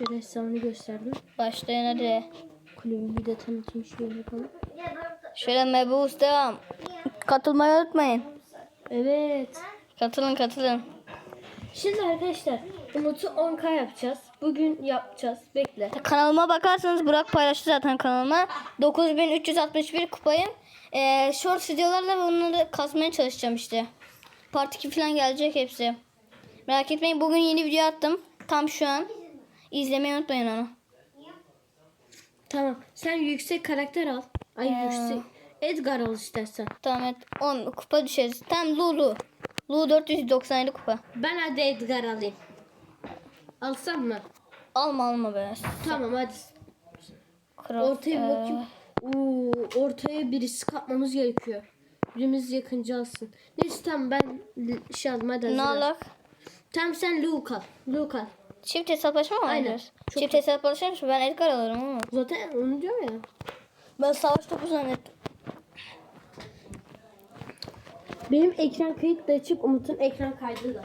Şöyle hesabını gösterdim. Başlayın hadi. Kulübümü de tanıtayım şöyle yapalım. Şöyle mebus devam. Katılmayı unutmayın. Evet. Katılın katılın. Şimdi arkadaşlar Umut'u 10k yapacağız. Bugün yapacağız. Bekle. Kanalıma bakarsanız Burak paylaştı zaten kanalıma. 9361 kupayım. Ee, short videolarla bunları kasmaya çalışacağım işte. Part 2 falan gelecek hepsi. Merak etmeyin bugün yeni video attım. Tam şu an. İzlemeyi unutmayın onu. Tamam. Sen yüksek karakter al. Ay Ya. yüksek. Edgar al istersen. Tamam et 10 kupa düşeriz. Tam Lulu. Lulu 497 kupa. Ben hadi Edgar alayım. Alsam mı? Alma alma be. Tamam hadi. Kral, Ortaya bir ee, bakayım. Oo, ortaya birisi kapmamız gerekiyor. Birimiz yakınca alsın. Neyse tamam ben l- şey aldım hadi Ne hazır ol. alak? Tamam sen Luke al. Luke al. Çift hesaplaşma mı Aynen. oynuyoruz? Çok Çift hesaplaşma mı? Ben Edgar alırım ama. Zaten onu diyor ya. Ben savaş topu zannettim. Benim ekran kayıt da açık. Umut'un ekran kaydı da.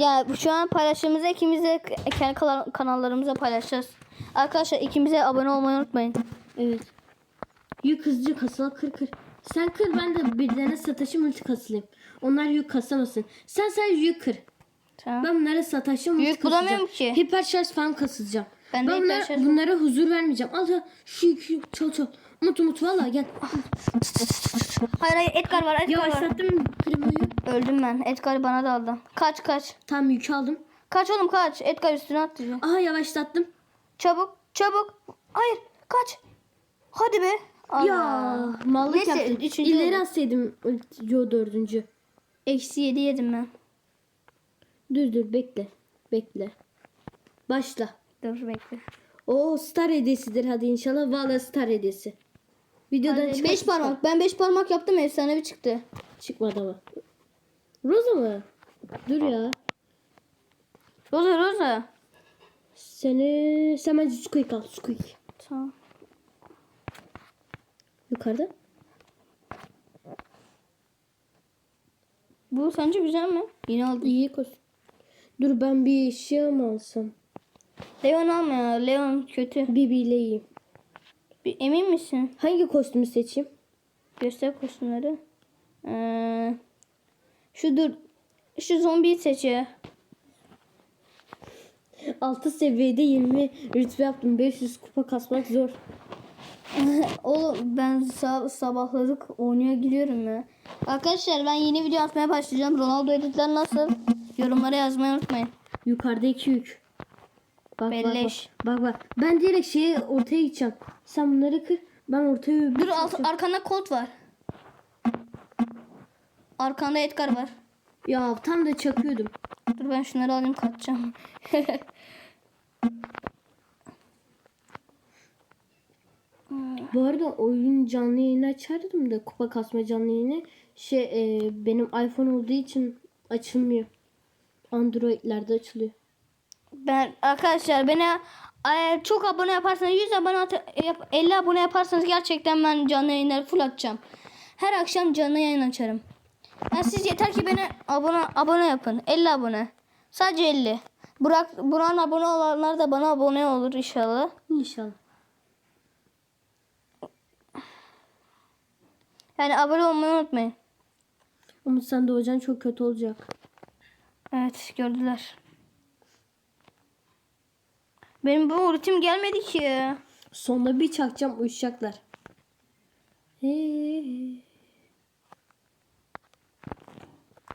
Ya bu şu an paylaştığımızda ikimiz de kendi kanal- kanallarımıza paylaşacağız. Arkadaşlar ikimize abone olmayı unutmayın. Evet. Yük hızlıca kasıla kır kır. Sen kır ben de birilerine sataşım multi kasılayım. Onlar yük kasamasın. Sen sadece yük kır. Tamam. Ben bunlara sataşım multi Yük bulamıyorum kasacağım. ki. Hiper şarj falan kasılacağım. Ben Ben, bunlara, şarj- bunlara huzur vermeyeceğim. Al şu yükü çal çal. Umut Umut valla gel. Hayır hayır Edgar var Edgar var. Yavaşlattım primoyu. Öldüm ben. Edgar bana da aldı. Kaç kaç. Tam yükü aldım. Kaç oğlum kaç. Edgar üstüne atlayacak. Aha yavaşlattım. Çabuk çabuk. Hayır kaç. Hadi be. Allah. Ya mallık Neyse, yaptım. İleri atsaydım yo dördüncü. Eksi yedi yedim ben. Dur dur bekle. Bekle. Başla. Dur bekle. O star hediyesidir hadi inşallah. Valla star hediyesi. Videodan çıkan 5 parmak. Ben 5 parmak yaptım efsanevi çıktı. çıkmadı ama. Rosa mı? Dur ya. Roza Roza. Seni sen bence Squeak al. Squeak. Tamam. Yukarıda. Bu sence güzel mi? Yine aldım. İyi kos. Dur ben bir şey mi alsam? Leon alma ya. Leon kötü. Bibi ile iyiyim. Bir, emin misin? Hangi kostümü seçeyim? Göster kostümleri. Ee, şu dur. Şu zombiyi seç ya. 6 seviyede 20 rütbe yaptım. 500 kupa kasmak zor. Oğlum ben sab sabahladık oynuyor gidiyorum ya. Arkadaşlar ben yeni video atmaya başlayacağım. Ronaldo editler nasıl? Yorumlara yazmayı unutmayın. Yukarıda iki yük. Bak, Belleş. Bak, bak bak. Ben direkt şeye ortaya gideceğim. Sen bunları kır. Ben ortaya Dur alt, arkanda Colt var. Arkanda Edgar var. Ya tam da çakıyordum. Dur ben şunları alayım kaçacağım. Bu arada oyun canlı yayını açardım da kupa kasma canlı yayını. Şey e, benim iPhone olduğu için açılmıyor. Android'lerde açılıyor. Ben arkadaşlar beni eğer çok abone yaparsanız 100 abone at- yap- 50 abone yaparsanız gerçekten ben canlı yayınları full açacağım. Her akşam canlı yayın açarım. Yani siz yeter ki beni abone abone yapın. 50 abone. Sadece 50. Burak Burak'ın abone olanlar da bana abone olur inşallah. İnşallah. Yani abone olmayı unutmayın. Umut sen doğacaksın çok kötü olacak. Evet gördüler. Benim bu ultim gelmedi ki. Sonunda bir çakacağım uyuşacaklar. Hey.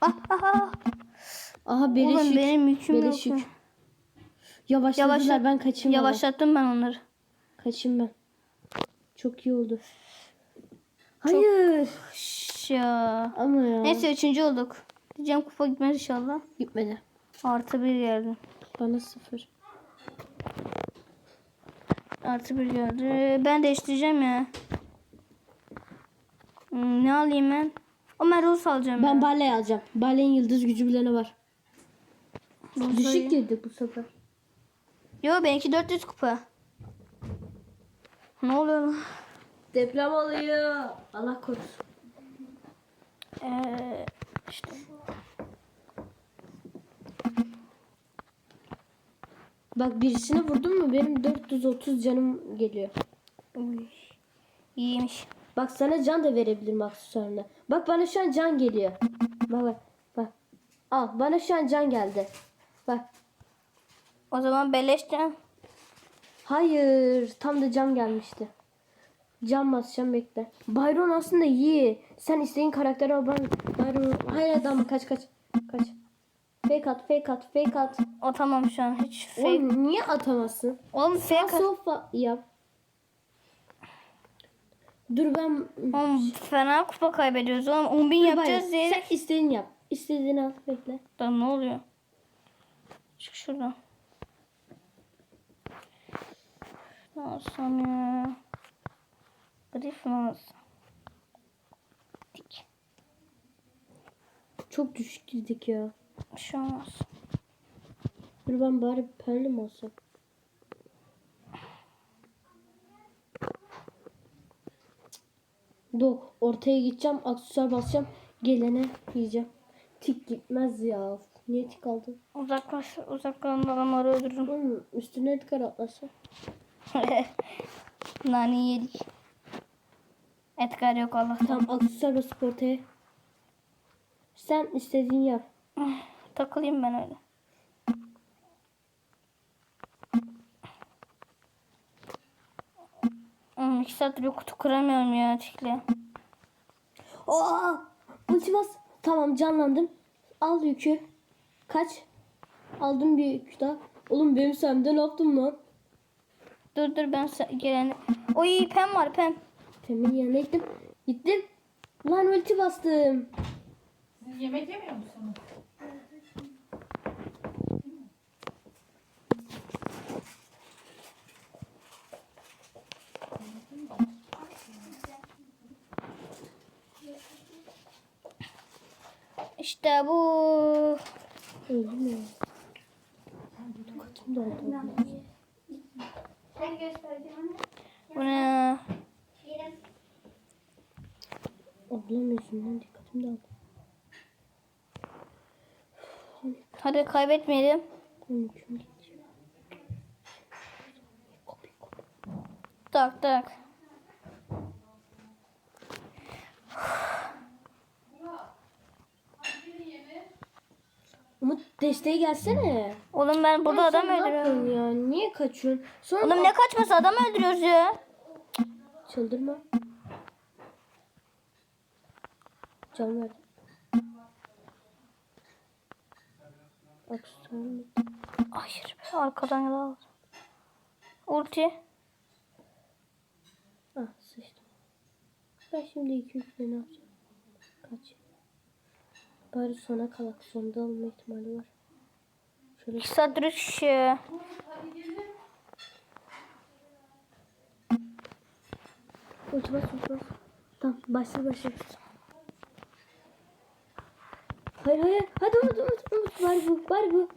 Ah, ah, ah. Aha beleş Oğlum yük. benim yüküm. Beleş yük. Yavaşladılar Yavaşlat- ben kaçayım. Yavaşlattım ben onları. Kaçayım ben. Çok iyi oldu. Hayır. Şş ya. Ama ya. Neyse üçüncü olduk. Diyeceğim kupa gitmez inşallah. Gitmedi. Artı bir geldi. Bana sıfır. Artı bir geldi. Ben değiştireceğim ya. Hmm, ne alayım ben? O ben Rus alacağım Ben ya. Bale alacağım. Bale'nin yıldız gücü bilene var. Rus'u Düşük girdik bu sefer. Yo benimki 400 kupa. Ne oluyor lan? Deprem oluyor. Allah korusun. Ee, işte. Bak birisine vurdum mu benim 430 canım geliyor. Uy. İyiymiş. Bak sana can da verebilirim aksesuarına. Bak bana şu an can geliyor. Bak bak bak. Al bana şu an can geldi. Bak. O zaman beleşten. Hayır tam da can gelmişti. Can basacağım bekle. Byron aslında iyi. Sen istediğin karakteri al. Byron hayır adam kaç kaç. Kaç. Fake at fake at fake at. O tamam şu an hiç fake. Oğlum niye atamazsın? Oğlum fake. at- Sofa yap. Dur ben Oğlum fena kupa kaybediyoruz oğlum. 10 bin Dur yapacağız diye. Sen istediğini yap. İstediğini al bekle. Da ne oluyor? Çık şuradan. Ne alsam ya? Grif mi alsam? Çok düşük girdik ya. Bir şey olmaz. Dur ben bari perli mi alsam? Dok ortaya gideceğim aksesuar basacağım gelene yiyeceğim. Tik gitmez ya. Niye tik aldın? Uzaklaş, uzaklarında adamları öldürürüm. Oğlum üstüne Edgar atlasa. Nani yedik. Edgar yok Allah'tan. Tamam aksesuar basıp ortaya. Sen istediğini yap. Takılayım ben öyle. Hmm, iki saattir bir kutu kıramıyorum ya tikle. Aa! Ulti bas. Tamam canlandım. Al yükü. Kaç? Aldım bir yük daha. Oğlum benim sayemde ne yaptım lan? Dur dur ben gelen. Oy pen var pen. Temin yanına gittim. Gittim. Lan ulti bastım. Siz yemek yemiyor musunuz? İşte bu. Öldüm ya. Dikkatim dağıldı. Bu ne? Ablam yüzünden dikkatim dağıldı. Hadi kaybetmeyelim. Tak tak. Umut desteğe gelsene. Oğlum ben burada Ay, adam ne öldürüyorum. yapıyorsun ya? Niye kaçıyorsun? Sonra Oğlum ne kaçması adam öldürüyoruz ya. Çıldırma. Can ver. Aksesuarım bitti. Hayır be arkadan yalan. Ulti. Ah sıçtım. Ben şimdi iki üç ne yapacağım? Kaç? Bari sona kalak. Sonda alma ihtimali var. Şöyle üç kişi. ulti bas ulti bas. Tamam başla başla. Hayır hayır. Hadi Umut Umut Umut. Bari bu bari bu.